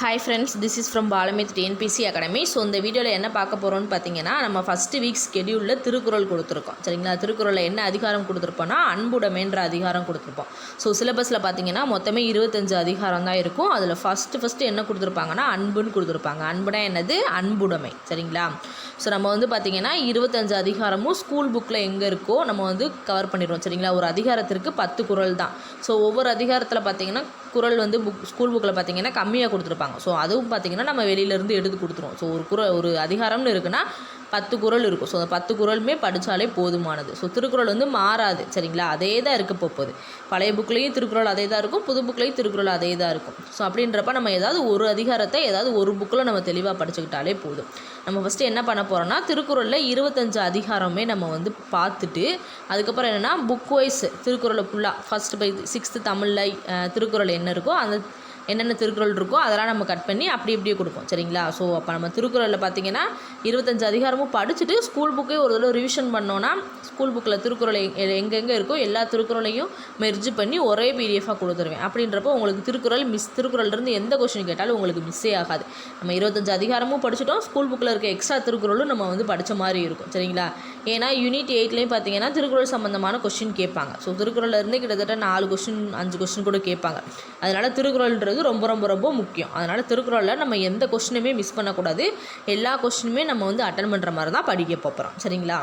Hi friends this is from Palamith TNPSC academy so இந்த வீடியோவில் என்ன பார்க்க போகிறோம்னு பார்த்தீங்கன்னா நம்ம ஃபஸ்ட்டு வீக் ஸ்கெடியூலில் திருக்குறள் கொடுத்துருக்கோம். சரிங்களா? திருக்குறளில் என்ன அதிகாரம் கொடுத்துருப்போம்னா அன்புடமைன்ற அதிகாரம் கொடுத்துருப்போம். ஸோ சிலபஸில் பார்த்தீங்கன்னா மொத்தமே இருபத்தஞ்சு அதிகாரம் தான் இருக்கும். அதில் ஃபஸ்ட்டு ஃபஸ்ட்டு என்ன கொடுத்துருப்பாங்கன்னா அன்புன்னு கொடுத்துருப்பாங்க. அன்புனா என்னது? அன்புடைமை. சரிங்களா? ஸோ நம்ம வந்து பார்த்திங்கன்னா இருபத்தஞ்சு அதிகாரமும் ஸ்கூல் புக்கில் எங்கே இருக்கோ நம்ம வந்து கவர் பண்ணிடுவோம் சரிங்களா? ஒரு அதிகாரத்திற்கு பத்து குறள் தான். ஸோ ஒவ்வொரு அதிகாரத்தில் பார்த்தீங்கன்னா குறள் வந்து புக் ஸ்கூல் புக்கில் பார்த்தீங்கன்னா கம்மியாக கொடுத்துருப்பாங்க. ஸோ அதுவும் பார்த்தீங்கன்னா நம்ம வெளியிலேருந்து எடுத்து கொடுத்துருவோம். ஸோ ஒரு குரல் ஒரு அதிகாரம்னு இருக்குன்னா பத்து குறள் இருக்கும். ஸோ அந்த பத்து குறளுமே படித்தாலே போதுமானது. ஸோ திருக்குறள் வந்து மாறாது. சரிங்களா? அதே தான் இருக்க போகுது பழைய புக்லேயும் திருக்குறள் அதே தான் இருக்கும். புது புக்லேயும் திருக்குறள் அதே தான் இருக்கும். ஸோ அப்படின்றப்ப நம்ம ஏதாவது ஒரு அதிகாரத்தை ஏதாவது ஒரு புக்கில் நம்ம தெளிவாக படிச்சுக்கிட்டாலே போதும். நம்ம ஃபஸ்ட்டு என்ன பண்ண போகிறோம்னா திருக்குறளில் இருபத்தஞ்சு அதிகாரமே நம்ம வந்து பார்த்துட்டு அதுக்கப்புறம் என்னென்னா புக் வைஸ் திருக்குறளை ஃபுல்லாக ஃபஸ்ட்டு பை சிக்ஸ்த்து தமிழில் திருக்குறள் என்ன இருக்கோ அந்த என்னென்ன திருக்குறள் இருக்கோ அதெல்லாம் நம்ம கட் பண்ணி அப்படி இப்படியே கொடுப்போம். சரிங்களா? ஸோ அப்போ நம்ம திருக்குறளில் பார்த்தீங்கன்னா இருபத்தஞ்சு அதிகாரமும் படிச்சுட்டு ஸ்கூல் புக்கே ஒரு தடவை ரிவிஷன் பண்ணோன்னா ஸ்கூல் புக்கில் திருக்குறளை எங்கெங்கே இருக்கோ எல்லா திருக்குறளையும் மெர்ஜ் பண்ணி ஒரே பிடிஎஃபாக கொடுத்துருவேன். அப்படின்றப்போ உங்களுக்கு திருக்குறள் மிஸ் திருக்குறள்லேருந்து எந்த கொஷின் கேட்டாலும் உங்களுக்கு மிஸ்ஸே ஆகாது. நம்ம இருபத்தஞ்சு அதிகாரமும் படிச்சிட்டோம் ஸ்கூல் புக்கில் இருக்க எக்ஸ்ட்ரா திருக்குறளும் நம்ம வந்து படித்த மாதிரி இருக்கும். சரிங்களா? ஏன்னா யூனிட் எயிட்லேயும் பார்த்தீங்கன்னா திருக்குறள் சம்மந்தமான கொஷின் கேட்பாங்க. ஸோ திருக்குறள்லேருந்து கிட்டத்தட்ட நாலு கொஷின் அஞ்சு கொஷின் கூட கேட்பாங்க. அதனால் திருக்குறள்ன்றது ரொம்ப ரொம்ப ரொம்ப முக்கியம். அதனால் திருக்குறளில் நம்ம எந்த கொஸ்டினுமே மிஸ் பண்ணக்கூடாது. எல்லா கொஸ்டினுமே நம்ம வந்து அட்டன் பண்ணுற மாதிரி தான் படிக்க போகிறோம் சரிங்களா?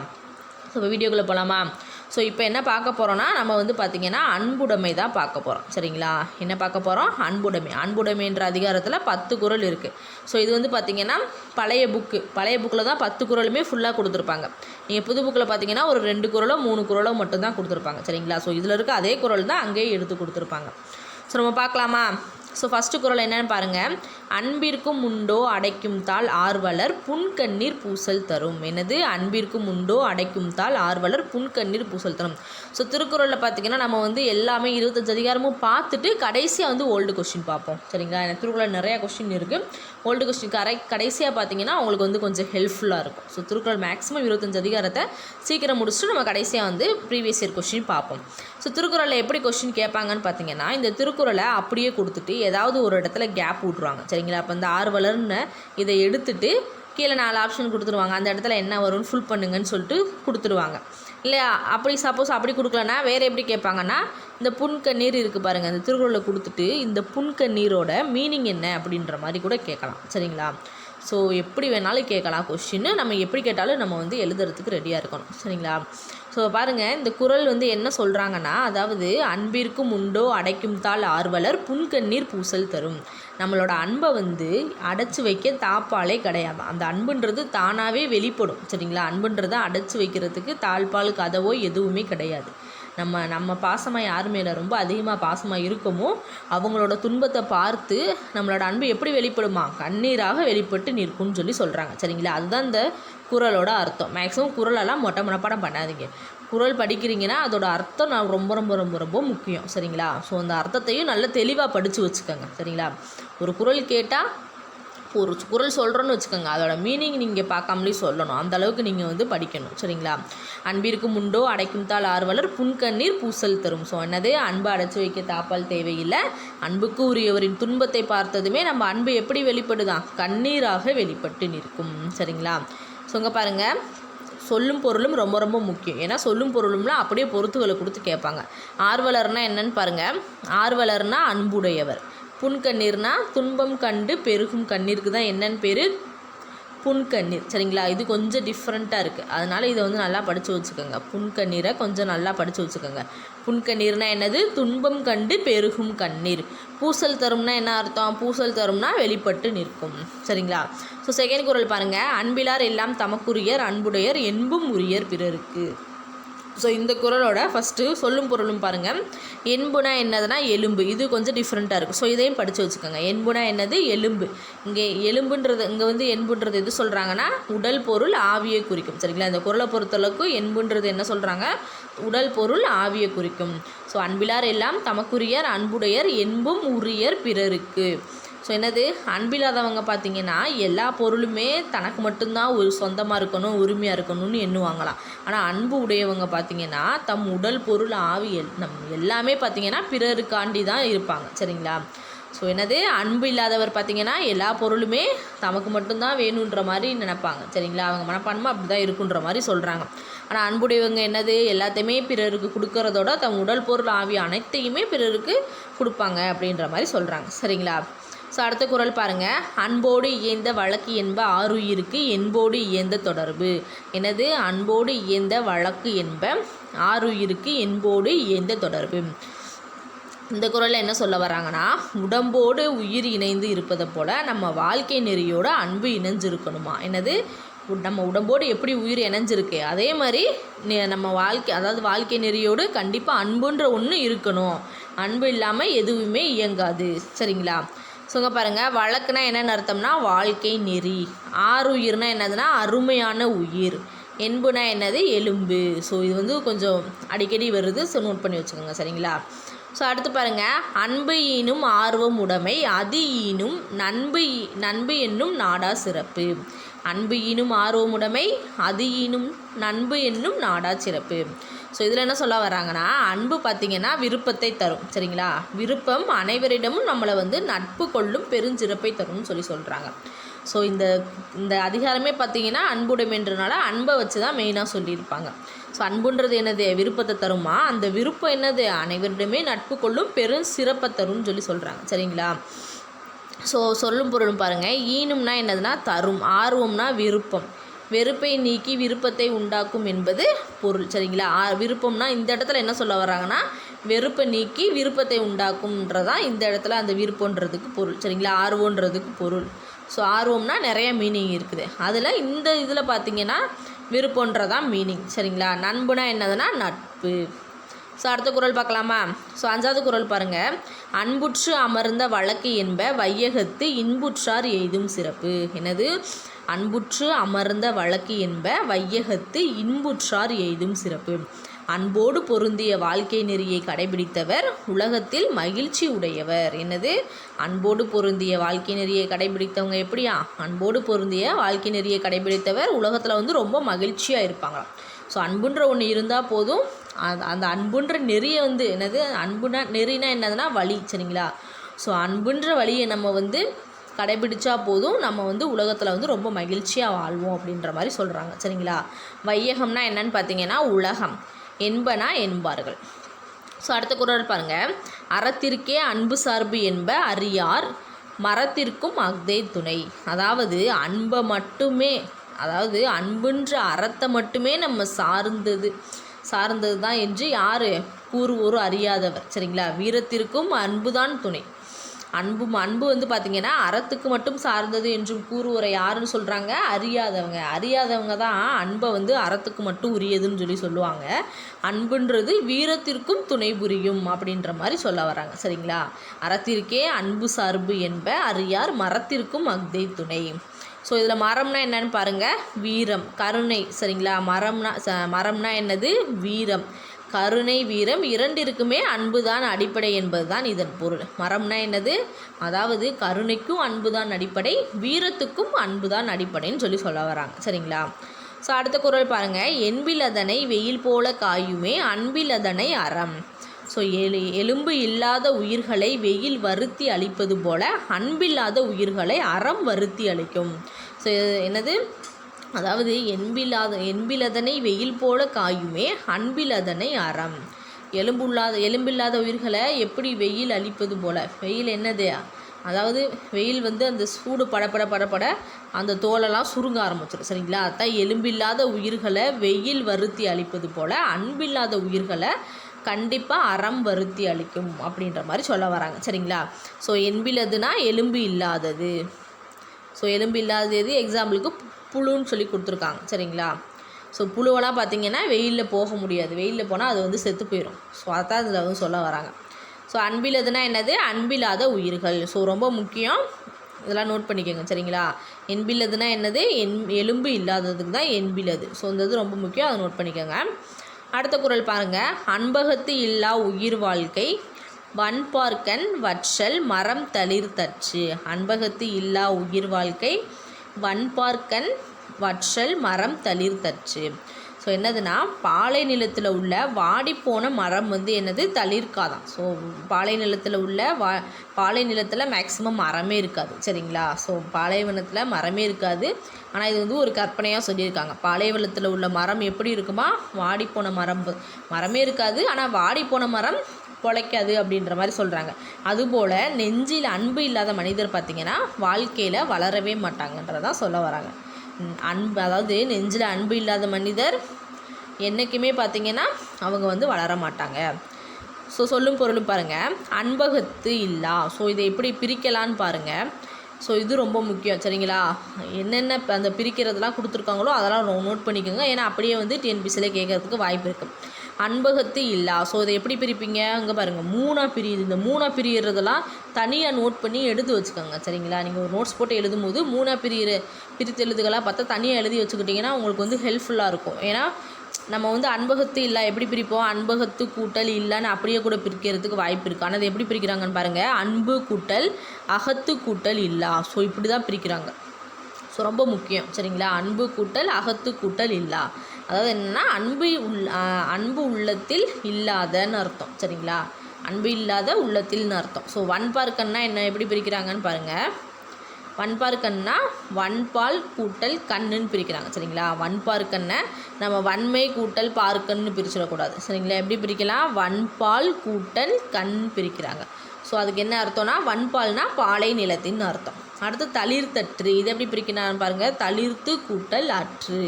ஸோ இப்போ வீடியோக்குள்ளே போகலாமா ஸோ இப்போ என்ன பார்க்க போகிறோன்னா நம்ம வந்து பார்த்திங்கன்னா அன்புடைமை தான் பார்க்க போகிறோம் சரிங்களா? என்ன பார்க்க போகிறோம் அன்புடைமை. அன்புடைமைன்ற அதிகாரத்தில் பத்து குறள் இருக்குது ஸோ இது வந்து பார்த்திங்கன்னா பழைய புக்கு பழைய புக்கில் தான் பத்து குறளுமே ஃபுல்லாக கொடுத்துருப்பாங்க. நீங்கள் புது புக்கில் பார்த்தீங்கன்னா ஒரு ரெண்டு குரலோ மூணு குறளோ மட்டும்தான் கொடுத்துருப்பாங்க. சரிங்களா? ஸோ இதில் இருக்க அதே குறள் தான் அங்கேயே எடுத்து கொடுத்துருப்பாங்க. ஸோ நம்ம பார்க்கலாமா? ஸோ ஃபஸ்ட்டு குரல் என்னன்னு பாருங்கள் அன்பிற்கும் உண்டோ அடைக்கும் தாள் ஆர்வலர் புன்கண்ணீர் பூசல் தரும். எனது அன்பிற்கும் உண்டோ அடைக்கும் தாள் ஆர்வலர் புன்கண்ணீர் பூசல் தரும். ஸோ திருக்குறளில் பார்த்தீங்கன்னா நம்ம வந்து எல்லாமே இருபத்தஞ்சு அதிகாரமும் பார்த்துட்டு கடைசியாக வந்து ஓல்டு கொஸ்டின் பார்ப்போம். சரிங்களா? எனக்கு திருக்குறளில் நிறையா கொஸ்டின் இருக்குது ஓல்டு கொஸ்டின் கரை கடைசியாக பார்த்தீங்கன்னா அவங்களுக்கு வந்து கொஞ்சம் ஹெல்ப்ஃபுல்லாக இருக்கும். ஸோ திருக்குறள் மேக்ஸிமம் இருபத்தஞ்சு அதிகாரத்தை சீக்கிரம் முடிச்சுட்டு நம்ம கடைசியாக வந்து ப்ரீவியஸ் இயர் கொஸ்டின் பார்ப்போம். ஸோ திருக்குறளில் எப்படி கொஸ்டின் கேட்பாங்கன்னு பார்த்தீங்கன்னா இந்த திருக்குறளை அப்படியே கொடுத்துட்டு ஏதாவது ஒரு இடத்துல கேப் விட்ருவாங்க சரிங்களா? அப்போ இந்த ஆர்வலர்னு இதை எடுத்துட்டு கீழே நாலு ஆப்ஷன் கொடுத்துருவாங்க. அந்த இடத்துல என்ன வரும்னு ஃபுல் பண்ணுங்கன்னு சொல்லிட்டு கொடுத்துருவாங்க. இல்லையா? அப்படி சப்போஸ் அப்படி கொடுக்கலன்னா வேறு எப்படி கேட்பாங்கன்னா இந்த புன்கண்ணீர் இருக்குது பாருங்கள் இந்த திருக்குறளில் கொடுத்துட்டு இந்த புன்கண்ணீரோட மீனிங் என்ன அப்படின்ற மாதிரி கூட கேட்கலாம். சரிங்களா? ஸோ எப்படி வேணாலும் கேட்கலாம். கொஷின்னு நம்ம எப்படி கேட்டாலும் நம்ம வந்து எழுதுறதுக்கு ரெடியாக இருக்கணும். சரிங்களா? ஸோ பாருங்கள் இந்த குறள் வந்து என்ன சொல்கிறாங்கன்னா அதாவது அன்பிற்கும் உண்டோ அடைக்கும் தாள் ஆர்வலர் புன்கண்ணீர் பூசல் தரும். நம்மளோட அன்பை வந்து அடைச்சி வைக்க தாப்பாலே கிடையாது. அந்த அன்புன்றது தானாகவே வெளிப்படும். சரிங்களா? அன்புன்றதை அடைச்சி வைக்கிறதுக்கு தாழ்பால் கதவோ எதுவுமே கிடையாது. நம்ம நம்ம பாசமாக யார் மேலே ரொம்ப அதிகமாக பாசமாக இருக்கோமோ அவங்களோட துன்பத்தை பார்த்து நம்மளோட அன்பு எப்படி வெளிப்படுமா? கண்ணீராக வெளிப்பட்டு நிற்கும்னு சொல்லி சொல்கிறாங்க சரிங்களா? அதுதான் இந்த குரலோட அர்த்தம். மேக்ஸிமம் குரலெல்லாம் மொட்டை மனப்பாடம் பண்ணாதீங்க. குறள் படிக்கிறீங்கன்னா அதோட அர்த்தம் நான் ரொம்ப ரொம்ப ரொம்ப ரொம்ப முக்கியம். சரிங்களா? ஸோ அந்த அர்த்தத்தையும் நல்ல தெளிவாக படித்து வச்சுக்கோங்க. சரிங்களா? ஒரு குறள் கேட்டால் ஒரு குரல் சொல்கிறோன்னு வச்சுக்கோங்க. அதோட மீனிங் நீங்கள் பார்க்காமலே சொல்லணும். அந்த அளவுக்கு நீங்கள் வந்து படிக்கணும். சரிங்களா? அன்பிற்கும் உண்டோ அடைக்கும் தாள் ஆர்வலர் புன்கண்ணீர் பூசல் தரும். ஸோ என்னது? அன்பு அடைச்சி வைக்க தாப்பால் தேவையில்லை. அன்புக்கு உரியவரின் துன்பத்தை பார்த்ததுமே நம்ம அன்பு எப்படி வெளிப்படுதான்? கண்ணீராக வெளிப்பட்டு நிற்கும். சரிங்களா? ஸோ இங்கே பாருங்கள் சொல்லும் பொருளும் ரொம்ப ரொம்ப முக்கியம். ஏன்னா சொல்லும் பொருளும்லாம் அப்படியே பொறுத்துகளை கொடுத்து கேட்பாங்க. ஆர்வலர்னால் என்னன்னு பாருங்கள் ஆர்வலர்னால் அன்புடையவர். புன்கண்ணீர்னா துன்பம் கண்டு பெருகும் கண்ணீருக்கு தான் என்னன்னு பேர்? புன்கண்ணீர். சரிங்களா? இது கொஞ்சம் டிஃப்ரெண்ட்டாக இருக்குது அதனால் இதை வந்து நல்லா படித்து வச்சுக்கோங்க. புன்கண்ணீரை கொஞ்சம் நல்லா படித்து வச்சுக்கோங்க. புன்கண்ணீர்னா என்னது? துன்பம் கண்டு பெருகும் கண்ணீர். பூசல் தரும்னா என்ன அர்த்தம்? பூசல் தரும்னா வெளிப்பட்டு நிற்கும். சரிங்களா? ஸோ செகண்ட் குறள் பாருங்கள் அன்பிலார் எல்லாம் தமக்குரியர் அன்புடையர் என்பும் உரியர் பிறருக்கு. ஸோ இந்த குறளோட ஃபஸ்ட்டு சொல்லும் பொருளும் பாருங்கள் என்புனா என்னதுன்னா எலும்பு. இது கொஞ்சம் டிஃப்ரெண்ட்டாக இருக்கும். ஸோ இதையும் படித்து வச்சுக்கோங்க. என்புனா என்னது? எலும்பு. இங்கே எலும்புன்றது இங்கே வந்து என்புன்றது எது சொல்கிறாங்கன்னா உடல் பொருள் ஆவியை குறிக்கும். சரிங்களா? இந்த குரலை பொறுத்தளவுக்கு என்புன்றது என்ன சொல்கிறாங்க உடல் பொருள் ஆவியை குறிக்கும். ஸோ அன்பிலார் எல்லாம் தமக்குரியர் அன்புடையர் என்பும் உரியர் பிறருக்கு. ஸோ என்னது அன்பில்லாதவங்க பார்த்தீங்கன்னா எல்லா பொருளுமே தனக்கு மட்டும்தான் ஒரு சொந்தமாக இருக்கணும் உரிமையாக இருக்கணும்னு எண்ணுவாங்களாம். ஆனால் அன்பு உடையவங்க பார்த்தீங்கன்னா தம் உடல் பொருள் ஆவி எல் நம் எல்லாமே பார்த்தீங்கன்னா பிறருக்காண்டி தான் இருப்பாங்க. சரிங்களா? ஸோ என்னது அன்பு இல்லாதவர் பார்த்தீங்கன்னா எல்லா பொருளுமே தமக்கு மட்டும்தான் வேணுன்ற மாதிரி நினைப்பாங்க. சரிங்களா? அவங்க மனப்பான்மை அப்படி தான் இருக்குன்ற மாதிரி சொல்கிறாங்க ஆனால் அன்புடையவங்க என்னது எல்லாத்தையுமே பிறருக்கு கொடுக்கறதோட தம் உடல் பொருள் ஆவி அனைத்தையுமே பிறருக்கு கொடுப்பாங்க அப்படின்ற மாதிரி சொல்கிறாங்க சரிங்களா? ஸோ அடுத்த குறள் பாருங்க. அன்போடு இயந்த வழக்கு என்ப ஆறுயிருக்கு என்போடு இயந்த தொடர்பு. எனது அன்போடு இயந்த வழக்கு என்ப ஆறுயிருக்கு என்போடு இயந்த தொடர்பு. இந்த குறளில் என்ன சொல்ல வராங்கன்னா உடம்போடு உயிர் இணைந்து இருப்பதை போல் நம்ம வாழ்க்கை நெறியோட அன்பு இணைஞ்சிருக்கணுமா? என்னது? உ- நம்ம உடம்போடு எப்படி உயிர் இணைஞ்சிருக்கு? அதே மாதிரி நம்ம வாழ்க்கை அதாவது வாழ்க்கை நெறியோடு கண்டிப்பாக அன்புன்ற ஒன்று இருக்கணும். அன்பு இல்லாமல் எதுவுமே இயங்காது. சரிங்களா? ஸோங்க பாருங்கள் வழக்குனா என்னென்னு அர்த்தம்னா வாழ்க்கை நெறி. ஆறுயிர்னா என்னதுன்னா அருமையான உயிர். என்புனா என்னது? எலும்பு. ஸோ இது வந்து கொஞ்சம் அடிக்கடி வருது ஸோ நோட் பண்ணி வச்சுக்கோங்க சரிங்களா? ஸோ அடுத்து பாருங்க அன்பு ஈனும் ஆர்வம் உடைமை அது ஈனும் நண்பு நண்பு என்னும் நாடா சிறப்பு. அன்பு ஈனும் ஆர்வம் உடைமை அது ஈனும் நண்பு என்னும் நாடா சிறப்பு. ஸோ இதில் என்ன சொல்ல வராங்கன்னா அன்பு பார்த்திங்கன்னா விருப்பத்தை தரும் சரிங்களா? விருப்பம் அனைவரிடமும் நம்மளை வந்து நட்பு கொள்ளும் பெருஞ்சிறப்பை தரும்னு சொல்லி சொல்கிறாங்க ஸோ இந்த இந்த அதிகாரமே பார்த்தீங்கன்னா அன்புடைமைன்றனால அன்பை வச்சு தான் மெயினாக சொல்லியிருப்பாங்க. ஸோ அன்புன்றது என்னது? விருப்பத்தை தருமா? அந்த விருப்பம் என்னது? அனைவரிடமே நட்பு கொள்ளும் பெரும் சிறப்பை தரும்னு சொல்லி சொல்கிறாங்க சரிங்களா? ஸோ சொல்லும் பொருளும் பாருங்கள் ஈனும்னா என்னதுன்னா தரும் ஆர்வம்னா விருப்பம். வெறுப்பை நீக்கி விருப்பத்தை உண்டாக்கும் என்பது பொருள். சரிங்களா? ஆ விருப்பம்னா இந்த இடத்துல என்ன சொல்ல வராங்கன்னா வெறுப்பை நீக்கி விருப்பத்தை உண்டாக்கும்ன்றதான் இந்த இடத்துல அந்த விருப்பன்றதுக்கு பொருள். சரிங்களா? ஆர்வன்றதுக்கு பொருள். ஸோ ஆர்வம்னா நிறைய மீனிங் இருக்குது. அதில் இந்த இதில் பார்த்தீங்கன்னா விருப்பன்றதான் மீனிங் சரிங்களா? நண்புனா என்னதுன்னா நட்பு. ஸோ அடுத்த குறள் பார்க்கலாமா? ஸோ அஞ்சாவது குறள் பாருங்கள் அன்புற்று அமர்ந்த வழக்கு என்ப வையகத்து இன்புற்றார் எய்தும் சிறப்பு. என்னது? அன்புற்று அமர்ந்த வழக்கு என்ப வையகத்து இன்புற்றார் எய்தும் சிறப்பு. அன்போடு பொருந்திய வாழ்க்கை நெறியை கடைபிடித்தவர் உலகத்தில் மகிழ்ச்சி உடையவர். என்னது? அன்போடு பொருந்திய வாழ்க்கை நெறியை கடைபிடித்தவங்க எப்படியா? அன்போடு பொருந்திய வாழ்க்கை நெறியை கடைபிடித்தவர் உலகத்தில் வந்து ரொம்ப மகிழ்ச்சியாக இருப்பாங்களாம். ஸோ அன்புன்ற ஒன்று இருந்தால் போதும். அந்த அந்த அன்புன்ற நெறியை வந்து என்னது? அன்புனா நெறினா என்னதுன்னா வழி சரிங்களா? ஸோ அன்புன்ற வழியை நம்ம வந்து கடைபிடிச்சா போதும் நம்ம வந்து உலகத்தில் வந்து ரொம்ப மகிழ்ச்சியாக வாழ்வோம் அப்படின்ற மாதிரி சொல்கிறாங்க சரிங்களா? வையகம்னா என்னன்னு பார்த்தீங்கன்னா உலகம். என்பனா என்பார்கள். ஸோ அடுத்த குரல் பாருங்க. அறத்திற்கே அன்பு சார்பு என்ப அறியார் மரத்திற்கும் அஃதே துணை. அதாவது அன்பை மட்டுமே அதாவது அன்புன்ற அறத்தை மட்டுமே நம்ம சார்ந்தது சார்ந்தது தான் என்று யார்? கூறுவோரும் அறியாதவர். சரிங்களா? வீரத்திற்கும் அன்புதான் துணை. அன்பும் அன்பு வந்து பார்த்திங்கன்னா அறத்துக்கு மட்டும் சார்ந்தது என்றும் கூறுவரை யாருன்னு சொல்கிறாங்க அறியாதவங்க. அறியாதவங்க தான் அன்பை வந்து அறத்துக்கு மட்டும் உரியதுன்னு சொல்லி சொல்லுவாங்க. அன்புன்றது வீரத்திற்கும் துணை புரியும் அப்படின்ற மாதிரி சொல்ல வராங்க. சரிங்களா? அறத்திற்கே அன்பு சார்பு என்ப அறியார் மரத்திற்கும் அக்தை துணை. ஸோ இதில் மரம்னா என்னன்னு பாருங்கள் வீரம். கருணை. சரிங்களா? மரம்னா ச- மரம்னா என்னது? வீரம். கருணை வீரம் இரண்டிற்குமே அன்புதான் அடிப்படை என்பதுதான் இதன் பொருள். மரம்னா என்னது? அதாவது கருணைக்கும் அன்புதான் அடிப்படை வீரத்துக்கும் அன்புதான் அடிப்படைன்னு சொல்லி சொல்ல வராங்க. சரிங்களா? ஸோ அடுத்த குரல் பாருங்கள் என்பில் அதனை வெயில் போல காயுமே அன்பில் அதனை அறம். ஸோ எலு எலும்பு இல்லாத உயிர்களை வெயில் வருத்தி அழிப்பது போல அன்பில்லாத உயிர்களை அறம் வருத்தி அழிக்கும் ஸோ என்னது? அதாவது என்பில்லாத என்பிலதனை வெயில் போல காயுமே அன்பிலதனை அறம். எலும்புள்ளாத எலும்பில்லாத உயிர்களை எப்படி வெயில் அழிப்பது போல? வெயில் என்னது? அதாவது வெயில் வந்து அந்த சூடு படபட படபட அந்த தோலெல்லாம் சுருங்க ஆரம்பிச்சிடும் சரிங்களா? அதான் எலும்பில்லாத உயிர்களை வெயில் வருத்தி அழிப்பது போல அன்பில்லாத உயிர்களை கண்டிப்பாக அறம் வருத்தி அளிக்கும் அப்படின்ற மாதிரி சொல்ல வராங்க சரிங்களா? ஸோ என்பிலதுனா எலும்பு இல்லாதது. ஸோ எலும்பு இல்லாதது எக்ஸாம்பிளுக்கு புழுன்னு சொல்லி கொடுத்துருக்காங்க. சரிங்களா? ஸோ புழுவெல்லாம் பார்த்தீங்கன்னா வெயிலில் போக முடியாது. வெயிலில் போனால் அது வந்து செத்து போயிடும் ஸோ அதான் இதில் வந்து சொல்ல வராங்க. ஸோ அன்பிலதுனா என்னது? அன்பில்லாத உயிர்கள். ஸோ ரொம்ப முக்கியம். இதெல்லாம் நோட் பண்ணிக்கோங்க. சரிங்களா? என்பில்லதுனா என்னது? என் எலும்பு இல்லாததுக்கு தான் என்பிலது. ஸோ இந்த இது ரொம்ப முக்கியம். அதை நோட் பண்ணிக்கோங்க. அடுத்த குறள் பாருங்கள் அன்பகத்து இல்லா உயிர் வாழ்க்கை. வன்பார்க்கன் வற்றல் மரம் தளிர் தச்சு. அன்பகத்து இல்லா உயிர் வாழ்க்கை. வன்பார்க்கன் வற்றல் மரம் தளிர் தச்சு ஸோ என்னதுன்னா பாலை நிலத்தில் உள்ள வாடிப்போன மரம் வந்து என்னது? தளிர்க்காதான் ஸோ பாலை நிலத்தில் உள்ள வா பாலை நிலத்தில் மேக்ஸிமம் மரமே இருக்காது. சரிங்களா? ஸோ பாலைவனத்தில் மரமே இருக்காது. ஆனால் இது வந்து ஒரு கற்பனையாக சொல்லியிருக்காங்க. பாலைவனத்தில் உள்ள மரம் எப்படி இருக்குமா? வாடிப்போன மரம் மரமே இருக்காது. ஆனால் வாடிப்போன மரம் பொழைக்காது அப்படின்ற மாதிரி சொல்கிறாங்க அதுபோல் நெஞ்சில் அன்பு இல்லாத மனிதர் பார்த்திங்கன்னா வாழ்க்கையில் வளரவே மாட்டாங்கன்றதான் சொல்ல வராங்க. அன்பு அதாவது நெஞ்சில் அன்பு இல்லாத மனிதர் என்றைக்குமே பார்த்திங்கன்னா அவங்க வந்து வளர மாட்டாங்க. ஸோ சொல்லும் பொருளும் பாருங்கள் அன்பகத்து இல்லா. ஸோ இதை எப்படி பிரிக்கலான்னு பாருங்கள் ஸோ இது ரொம்ப முக்கியம். சரிங்களா? என்னென்ன அந்த பிரிக்கிறதெல்லாம் கொடுத்துருக்காங்களோ அதெல்லாம் நோட் பண்ணிக்கோங்க. ஏன்னா அப்படியே வந்து டிஎன்பிசியில் கேட்குறதுக்கு வாய்ப்பு இருக்குது அன்பகத்து இல்லா. ஸோ இதை எப்படி பிரிப்பீங்க? அங்கே பாருங்கள் மூணாக பிரியுது. இந்த மூணாக பிரியறதெல்லாம் தனியாக நோட் பண்ணி எடுத்து வச்சுக்கோங்க. சரிங்களா? நீங்கள் ஒரு நோட்ஸ் போட்டு எழுதும்போது மூணாக பிரியிற பிரித்து எழுதுகளாக பார்த்தா தனியாக எழுதி வச்சுக்கிட்டிங்கன்னா உங்களுக்கு வந்து ஹெல்ப்ஃபுல்லாக இருக்கும். ஏன்னா நம்ம வந்து அன்பகத்து இல்லை எப்படி பிரிப்போம்? அன்பகத்து கூட்டல் இல்லைன்னு அப்படியே கூட பிரிக்கிறதுக்கு வாய்ப்பு இருக்குது ஆனால் அது எப்படி பிரிக்கிறாங்கன்னு பாருங்கள் அன்பு கூட்டல் அகத்து கூட்டல் இல்லா. ஸோ இப்படி தான் பிரிக்கிறாங்க. ஸோ ரொம்ப முக்கியம். சரிங்களா? அன்பு கூட்டல் அகத்து கூட்டல் இல்லா. அதாவது என்னென்னா அன்பு உள் அன்பு உள்ளத்தில் இல்லாதன்னு அர்த்தம். சரிங்களா? அன்பு இல்லாத உள்ளத்தில்னு அர்த்தம். ஸோ வன்பார்க்கன்னா என்ன எப்படி பிரிக்கிறாங்கன்னு பாருங்கள் வன்பார்க்கன்னா வன்பால் கூட்டல் கண்ணுன்னு பிரிக்கிறாங்க. சரிங்களா? வன்பார்க்கண்ணை நம்ம வன்மை கூட்டல் பார்க்கன்னு பிரிச்சிடக்கூடாது. சரிங்களா? எப்படி பிரிக்கலாம்? வன்பால் கூட்டல் கண் பிரிக்கிறாங்க. ஸோ அதுக்கு என்ன அர்த்தம்னா வன்பால்னா பாலை நிலத்தின்னு அர்த்தம். அடுத்து தளிர்த்தற்று இது எப்படி பிரிக்கிறான்னு பாருங்கள் தளிர்த்து கூட்டல் அற்று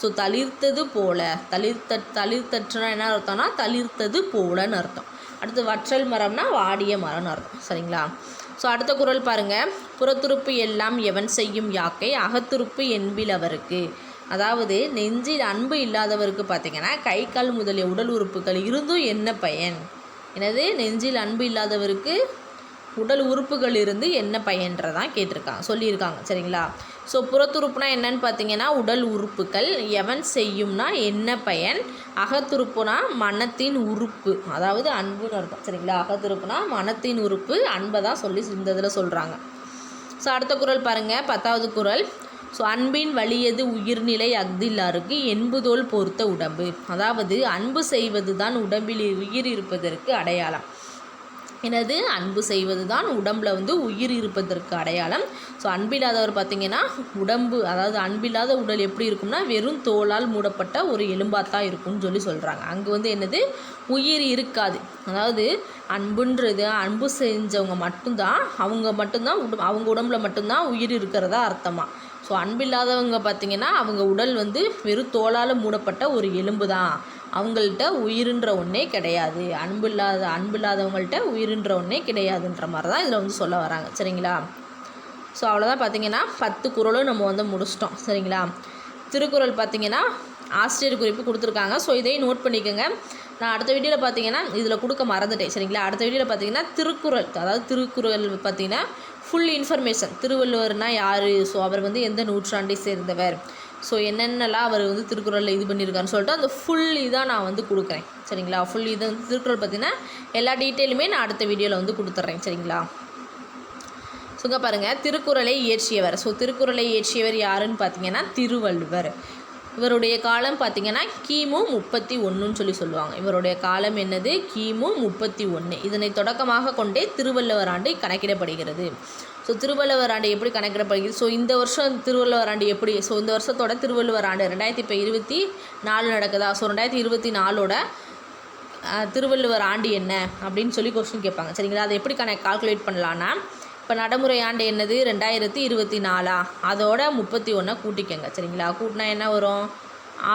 ஸோ தளிர்த்தது போல. தளிர்த்த தளிர்த்தற்றுனா என்ன அர்த்தம்னா தளிர்த்தது போலன்னு அர்த்தம். அடுத்து வற்றல் மரம்னா வாடிய மரம்னு அர்த்தம். சரிங்களா? ஸோ அடுத்த குறள் பாருங்கள் புறத்துருப்பு எல்லாம் எவன் செய்யும் யாக்கை? அகத்துருப்பு என்பில் அவருக்கு. அதாவது நெஞ்சில் அன்பு இல்லாதவருக்கு பார்த்தீங்கன்னா கை கால் முதலிய உடல் உறுப்புகள் இருந்தும் என்ன பயன்? எனது நெஞ்சில் அன்பு இல்லாதவருக்கு உடல் உறுப்புகள் இருந்து என்ன பயன்றதான் கேட்டிருக்காங்க சொல்லியிருக்காங்க சரிங்களா? ஸோ புறத்துறுப்புனா என்னன்னு பார்த்தீங்கன்னா உடல் உறுப்புகள் எவன் செய்யும்னா என்ன பயன்? அகத்துறுப்புனா மனத்தின் உறுப்பு. அதாவது அன்புன்னு அர்த்தம் சரிங்களா? அகத்துறுப்புனா மனத்தின் உறுப்பு அன்பை தான் சொல்லி இந்த இதில் சொல்கிறாங்க ஸோ அடுத்த குறள் பாருங்கள் பத்தாவது குறள் ஸோ அன்பின் வழியது உயிர்நிலை அஃதில்லாருக்கு என்புதோல் பொறுத்த உடம்பு. அதாவது அன்பு செய்வது தான் உடம்பில் உயிர் இருப்பதற்கு அடையாளம். எனது அன்பு செய்வது தான் உடம்புல வந்து உயிர் இருப்பதற்கு அடையாளம். ஸோ அன்பில்லாதவர் பார்த்தீங்கன்னா உடம்பு அதாவது அன்பில்லாத உடல் எப்படி இருக்கும்னா வெறும் தோலால் மூடப்பட்ட ஒரு எலும்பாத்தான் இருக்கும்னு சொல்லி சொல்கிறாங்க அங்கே வந்து என்னது? உயிர் இருக்காது. அதாவது அன்புன்றது அன்பு செஞ்சவங்க மட்டும்தான் அவங்க மட்டும்தான் உடம்பு அவங்க உடம்புல மட்டும்தான் உயிர் இருக்கிறதா அர்த்தமாக ஸோ அன்பில்லாதவங்க பார்த்தீங்கன்னா அவங்க உடல் வந்து வெறும் தோலால் மூடப்பட்ட ஒரு எலும்பு தான் அவங்கள்ட்ட உயிருன்ற ஒன்றே கிடையாது. அன்பில்லாத அன்பில்லாதவங்கள்ட்ட உயிருன்ற ஒன்றே கிடையாதுன்ற மாதிரி தான் இதில் வந்து சொல்ல வராங்க. சரிங்களா? ஸோ அவ்வளோதான் பார்த்தீங்கன்னா பத்து குறளும் நம்ம வந்து முடிச்சிட்டோம். சரிங்களா? திருக்குறள் பார்த்தீங்கன்னா ஆசிரியர் குறிப்பு கொடுத்துருக்காங்க. ஸோ இதையும் நோட் பண்ணிக்கோங்க. நான் அடுத்த வீடியோவில் பார்த்தீங்கன்னா இதில் கொடுக்க மறந்துட்டேன். சரிங்களா? அடுத்த வீடியோவில் பார்த்தீங்கன்னா திருக்குறள் அதாவது திருக்குறள் பார்த்தீங்கன்னா ஃபுல் இன்ஃபர்மேஷன் திருவள்ளுவர்னா யார்? ஸோ அவர் வந்து எந்த நூற்றாண்டை சேர்ந்தவர்? ஸோ என்னென்னலாம் அவர் வந்து திருக்குறளில் இது பண்ணியிருக்காருன்னு சொல்லிட்டு அந்த ஃபுல் இதாக நான் வந்து கொடுக்குறேன். சரிங்களா? ஃபுல் இதை வந்து திருக்குறள் பார்த்தீங்கன்னா எல்லா டீட்டெயிலுமே நான் அடுத்த வீடியோவில் வந்து கொடுத்துட்றேன் சரிங்களா? சுங்க பாருங்கள் திருக்குறளை இயற்றியவர். ஸோ திருக்குறளை இயற்றியவர் யாருன்னு பார்த்தீங்கன்னா திருவள்ளுவர். இவருடைய காலம் பார்த்திங்கன்னா கிமு முப்பத்தி ஒன்றுன்னு சொல்லி சொல்லுவாங்க. இவருடைய காலம் என்னது? கிமு முப்பத்தி ஒன்று இதனை தொடக்கமாக கொண்டே திருவள்ளுவர் ஆண்டு கணக்கிடப்படுகிறது. ஸோ திருவள்ளுவர் ஆண்டு எப்படி கணக்கிடப்படுகிறது? ஸோ இந்த வருஷம் திருவள்ளுவர் ஆண்டு எப்படி? ஸோ இந்த வருஷத்தோட திருவள்ளுவர் ஆண்டு ரெண்டாயிரத்தி இப்போ இருபத்தி நாலு நடக்குதா? ஸோ ரெண்டாயிரத்தி இருபத்தி நாலோட திருவள்ளுவர் ஆண்டு என்ன? அப்படின்னு சொல்லி கொஸ்டின் கேட்பாங்க. சரிங்களா? அதை எப்படி கணக்கு கால்குலேட் பண்ணலான்னா இப்போ நடைமுறை ஆண்டு என்னது? ரெண்டாயிரத்தி இருபத்தி நாலா? அதோட முப்பத்தி ஒன்றை கூட்டிக்கங்க சரிங்களா? கூட்டினா என்ன வரும்?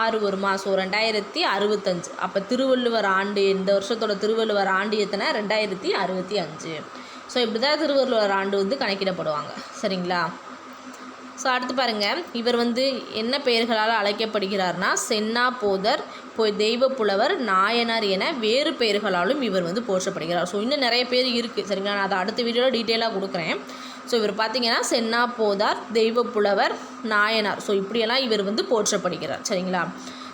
ஆறு வருமா ஸோ ரெண்டாயிரத்தி அறுபத்தஞ்சு. அப்போ திருவள்ளுவர் ஆண்டு இந்த வருஷத்தோட திருவள்ளுவர் ஆண்டு எத்தனை? ரெண்டாயிரத்தி அறுபத்தி அஞ்சு. ஸோ இப்படி தான் திருவள்ளுவர் ஆண்டு வந்து கணக்கிடப்படுவாங்க சரிங்களா? ஸோ அடுத்து பாருங்கள் இவர் வந்து என்ன பெயர்களால் அழைக்கப்படுகிறார்னா சென்னா போதர் போய் தெய்வ புலவர் நாயனார் என வேறு பெயர்களாலும் இவர் வந்து போற்றப்படுகிறார். ஸோ இன்னும் நிறைய பேர் இருக்குது சரிங்களா? நான் அதை அடுத்த வீடியோவில் டீட்டெயிலாக கொடுக்குறேன். ஸோ இவர் பார்த்தீங்கன்னா சென்னா போதார் தெய்வ புலவர் நாயனார். ஸோ இப்படியெல்லாம் இவர் வந்து போற்றப்படுகிறார். சரிங்களா?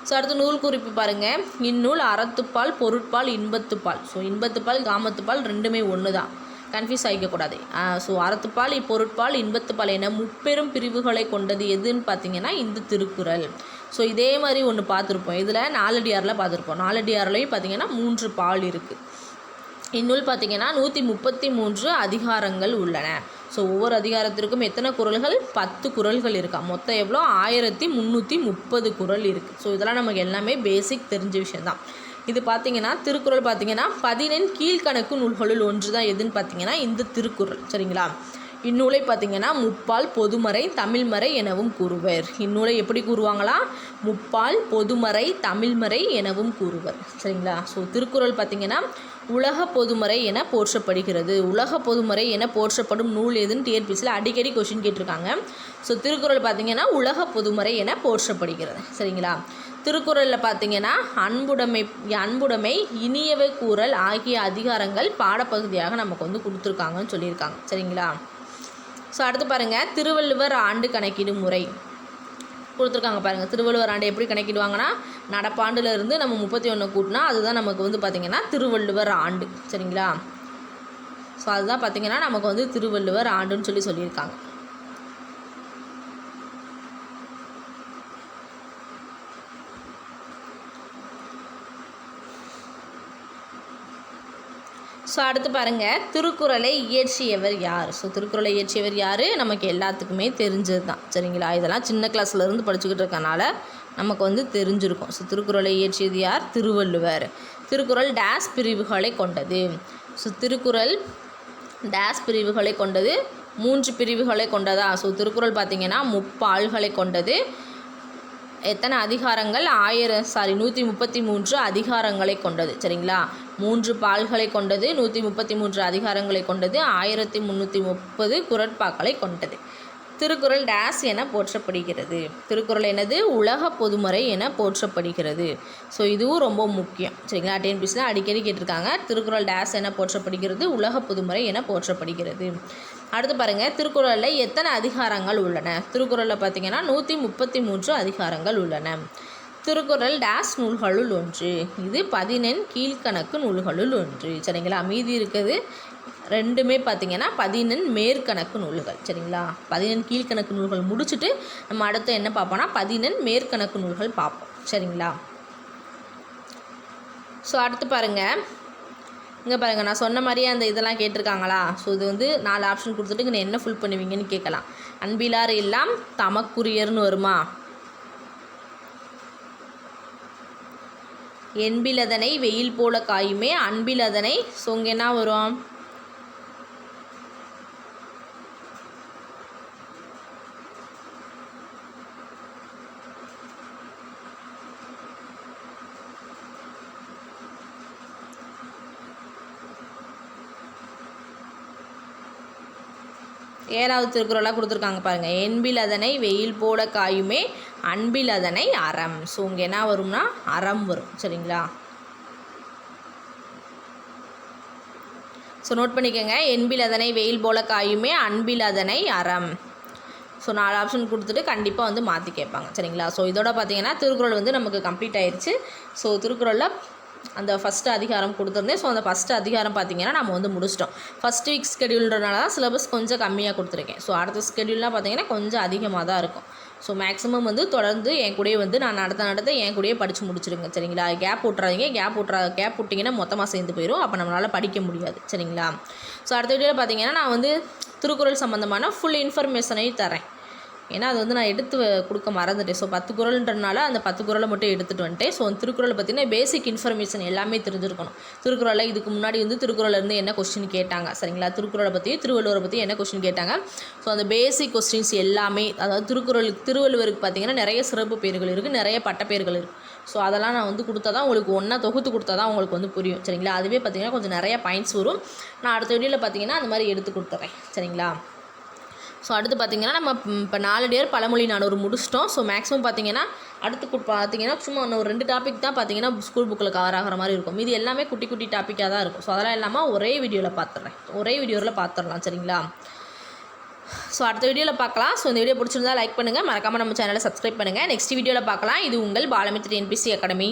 ஸோ அடுத்து நூல் குறிப்பு பாருங்கள் இந்நூல் அறத்துப்பால் பொருட்பால் இன்பத்துப்பால். ஸோ இன்பத்துப்பால் காமத்துப்பால் ரெண்டுமே ஒன்று தான் கன்ஃபியூஸ் ஆகிக்கக்கூடாது ஸோ அறத்துப்பால் இப்பொருட்பால் இன்பத்துப்பால் என முப்பெரும் பிரிவுகளை கொண்டது எதுன்னு பார்த்தீங்கன்னா இந்த திருக்குறள். ஸோ இதே மாதிரி ஒன்று பார்த்துருப்போம் இதில் நாலடியாரில் பார்த்துருப்போம் நாலடியார்லையும் பார்த்தீங்கன்னா மூன்று பால் இருக்குது இந்நூல் பார்த்தீங்கன்னா நூற்றி முப்பத்தி மூன்று அதிகாரங்கள் உள்ளன. ஸோ ஒவ்வொரு அதிகாரத்திற்கும் எத்தனை குறள்கள்? பத்து குறள்கள் இருக்கா. மொத்தம் எவ்வளோ? ஆயிரத்தி முந்நூற்றி முப்பது குறள் இருக்குது ஸோ இதெல்லாம் நமக்கு எல்லாமே பேசிக் தெரிஞ்ச விஷயந்தான் இது பார்த்தீங்கன்னா திருக்குறள் பார்த்தீங்கன்னா பதினெண் கீழ்கணக்கு நூல்களுள் ஒன்று தான் எதுன்னு பார்த்தீங்கன்னா இந்த திருக்குறள். சரிங்களா? இந்நூலை பார்த்தீங்கன்னா முப்பால் பொதுமறை தமிழ்மறை எனவும் கூறுவர். இந்நூலை எப்படி கூறுவாங்களா? முப்பால் பொதுமறை தமிழ்மறை எனவும் கூறுவர். சரிங்களா? ஸோ திருக்குறள் பார்த்தீங்கன்னா உலக பொதுமறை என போற்றப்படுகிறது. உலக பொதுமறை என போற்றப்படும் நூல் எதுன்னு டிஎன்பிசியில் அடிக்கடி கொஷின் கேட்டிருக்காங்க. ஸோ திருக்குறள் பார்த்தீங்கன்னா உலக பொதுமறை என போற்றப்படுகிறது. சரிங்களா? திருக்குறளில் பார்த்தீங்கன்னா அன்புடைமை அன்புடைமை இனியவை கூறல் ஆகிய அதிகாரங்கள் பாடப்பகுதியாக நமக்கு வந்து கொடுத்துருக்காங்கன்னு சொல்லியிருக்காங்க. சரிங்களா? ஸோ அடுத்து பாருங்கள் திருவள்ளுவர் ஆண்டு கணக்கீடு முறை. கொடுத்துருக்காங்க பாருங்கள் திருவள்ளுவர் ஆண்டு எப்படி கணக்கிடுவாங்கன்னா நடப்பாண்டுலேருந்து நம்ம முப்பத்தி ஒன்று கூட்டினா அதுதான் நமக்கு வந்து பார்த்திங்கன்னா திருவள்ளுவர் ஆண்டு. சரிங்களா? ஸோ அதுதான் பார்த்திங்கன்னா நமக்கு வந்து திருவள்ளுவர் ஆண்டுன்னு சொல்லி சொல்லியிருக்காங்க. ஸோ அடுத்து பாருங்கள் திருக்குறளை இயற்றியவர் யார்? ஸோ திருக்குறளை இயற்றியவர் யார்? நமக்கு எல்லாத்துக்குமே தெரிஞ்சது தான் சரிங்களா? இதெல்லாம் சின்ன கிளாஸ்லேருந்து படிச்சுக்கிட்டு இருக்கனால நமக்கு வந்து தெரிஞ்சிருக்கும். ஸோ திருக்குறளை இயற்றியது யார்? திருவள்ளுவர். திருக்குறள் டேஸ் பிரிவுகளை கொண்டது. ஸோ திருக்குறள் டேஸ் பிரிவுகளை கொண்டது மூன்று பிரிவுகளை கொண்டதா? ஸோ திருக்குறள் பார்த்திங்கன்னா முப்பால்களை கொண்டது எத்தனை அதிகாரங்கள்? ஆயிரம் சாரி நூற்றி முப்பத்தி மூன்று அதிகாரங்களை கொண்டது. சரிங்களா? மூன்று பால்களை கொண்டது நூற்றி முப்பத்தி மூன்று அதிகாரங்களை கொண்டது ஆயிரத்தி முந்நூற்றி முப்பது குரட்பாக்களை கொண்டது. திருக்குறள் டேஸ் என போற்றப்படுகிறது. திருக்குறள் என்னது? உலக பொதுமறை என போற்றப்படுகிறது. ஸோ இதுவும் ரொம்ப முக்கியம். சரிங்களா? டிஎன்பிசியில் அடிக்கடி கேட்டிருக்காங்க திருக்குறள் டேஸ் என போற்றப்படுகிறது உலக பொதுமறை என போற்றப்படுகிறது. அடுத்து பாருங்கள் திருக்குறளில் எத்தனை அதிகாரங்கள் உள்ளன? திருக்குறளில் பார்த்தீங்கன்னா நூற்றி முப்பத்தி மூன்று அதிகாரங்கள் உள்ளன. திருக்குறள் டேஸ் நூல்களுள் ஒன்று இது பதினெண் கீழ்கணக்கு நூல்களுள் ஒன்று. சரிங்களா? மீதி இருக்குது ரெண்டுமே பார்த்திங்கன்னா பதினெண் மேற்கணக்கு நூல்கள். சரிங்களா? பதினெண் கீழ்கணக்கு நூல்கள் முடிச்சுட்டு நம்ம அடுத்து என்ன பார்ப்போம்னா பதினெண் மேற்கணக்கு நூல்கள் பார்ப்போம். சரிங்களா? ஸோ அடுத்து பாருங்கள் இங்கே பாருங்கள் நான் சொன்ன மாதிரியே அந்த இதெல்லாம் கேட்டிருக்காங்களா? ஸோ இது வந்து நாலு ஆப்ஷன் கொடுத்துட்டு இங்கே என்ன ஃபுல் பண்ணுவீங்கன்னு கேட்கலாம். அன்பிலார் எல்லாம் தமக்குரியர்னு வருமா? என்பிலதனை வெயில் போல காயுமே அன்பிலதனை ஸோ இங்கே என்ன வரும்? ஏழாவது திருக்குறளாக கொடுத்துருக்காங்க பாருங்கள் என்பில் அதனை வெயில் போல காயுமே அன்பில் அதனை அறம். ஸோ இங்கே என்ன வரும்னா அறம் வரும். சரிங்களா? ஸோ நோட் பண்ணிக்கோங்க. என்பில் அதனை வெயில் போல காயுமே அன்பில் அதனை அறம். ஸோ நாலு ஆப்ஷன் கொடுத்துட்டு கண்டிப்பாக வந்து மாற்றி கேட்பாங்க. சரிங்களா? ஸோ இதோட பார்த்தீங்கன்னா திருக்குறள் வந்து நமக்கு கம்ப்ளீட் ஆயிடுச்சு ஸோ திருக்குறளில் அந்த ஃபஸ்ட்டு அதிகாரம் கொடுத்துருந்தேன் ஸோ அந்த ஃபஸ்ட்டு அதிகாரம் பார்த்தீங்கன்னா நம்ம வந்து முடிச்சிட்டோம். ஃபஸ்ட் வீக் ஸ்கெடியூல்ன்றனால தான் சிலபஸ் கொஞ்சம் கம்மியாக கொடுத்துருக்கேன். ஸோ அடுத்த ஸ்கெடியூல்லாம் பார்த்தீங்கன்னா கொஞ்சம் அதிகமாக தான் இருக்கும். ஸோ மேக்ஸிமம் வந்து தொடர்ந்து என் கூடயே வந்து நான் நடத்த நடத்த என் கூடயே படித்து முடிச்சிருங்க சரிங்களா? கேப் விட்றாதீங்க கேப் விட்றா கேப் விட்டிங்கன்னா மொத்தமாக சேர்ந்து போயிடும் அப்போ நம்மளால் படிக்க முடியாது. சரிங்களா? ஸோ அடுத்த வீடியோவில் பார்த்தீங்கன்னா நான் வந்து திருக்குறள் சம்மந்தமான ஃபுல் இன்ஃபர்மேஷனையும் தரேன் ஏன்னா அது வந்து நான் எடுத்து கொடுக்க மறந்துட்டேன். ஸோ பத்து குரல்ன்றனால அந்த பத்து குரலை மட்டும் எடுத்துகிட்டு வந்துட்டேன். ஸோ அந்த திருக்குறளை பற்றின பேசிக் இன்ஃபர்மேஷன் எல்லாமே தெரிஞ்சிருக்கணும். திருக்குறளில் இதுக்கு முன்னாடி வந்து திருக்குறள்ல இருந்து என்ன கொஸ்டின் கேட்டாங்க? சரிங்களா? திருக்குறளை பற்றியும் திருவள்ளுவரை பற்றி என்ன கொஸ்டின் கேட்டாங்க? ஸோ அந்த பேசிக் கொஸ்டின்ஸ் எல்லாமே அதாவது திருக்குறளுக்கு திருவள்ளுவருக்கு பார்த்தீங்கன்னா நிறைய சிறப்பு பேர்கள் இருக்குது நிறைய பட்டப்பேர்கள் இருக்குது ஸோ அதெல்லாம் நான் வந்து கொடுத்தா தான் உங்களுக்கு ஒன்றா தொகுத்து கொடுத்தா தான் உங்களுக்கு வந்து புரியும். சரிங்களா? அதுவே பார்த்தீங்கன்னா கொஞ்சம் நிறையா பாயிண்ட்ஸ் வரும். நான் அடுத்த வீடியோவில் பார்த்தீங்கன்னா அந்த மாதிரி எடுத்து கொடுத்துட்றேன் சரிங்களா? ஸோ அடுத்து பார்த்தீங்கன்னா நம்ம இப்போ நாலு டேர் பழமொழி நானூறு முடிச்சிட்டோம். ஸோ மேக்ஸிமம் பார்த்தீங்கன்னா அடுத்து பார்த்தீங்கன்னா சும்மா ஒன்று ஒரு ரெண்டு டாபிக் தான் பார்த்தீங்கன்னா ஸ்கூல் புக்கில் கவர் ஆகிற மாதிரி இருக்கும். இது எல்லாமே குட்டி குட்டி டாப்பிக்காக தான் இருக்கும். ஸோ அதெல்லாம் இல்லாமல் ஒரே வீடியோவில் பார்த்துட்றேன் ஒரே வீடியோவில் பார்த்துடலாம் சரிங்களா? ஸோ அடுத்த வீடியோவில் பார்க்கலாம் ஸோ இந்த வீடியோ பிடிச்சிருந்தா லைக் பண்ணுங்கள் மறக்காமல் நம்ம சேனலை சப்ஸ்கிரைப் பண்ணுங்கள் நெக்ஸ்ட் வீடியோவில் பார்க்கலாம் இது உங்கள் பாலமித்ரி என்பிசி அகாடமி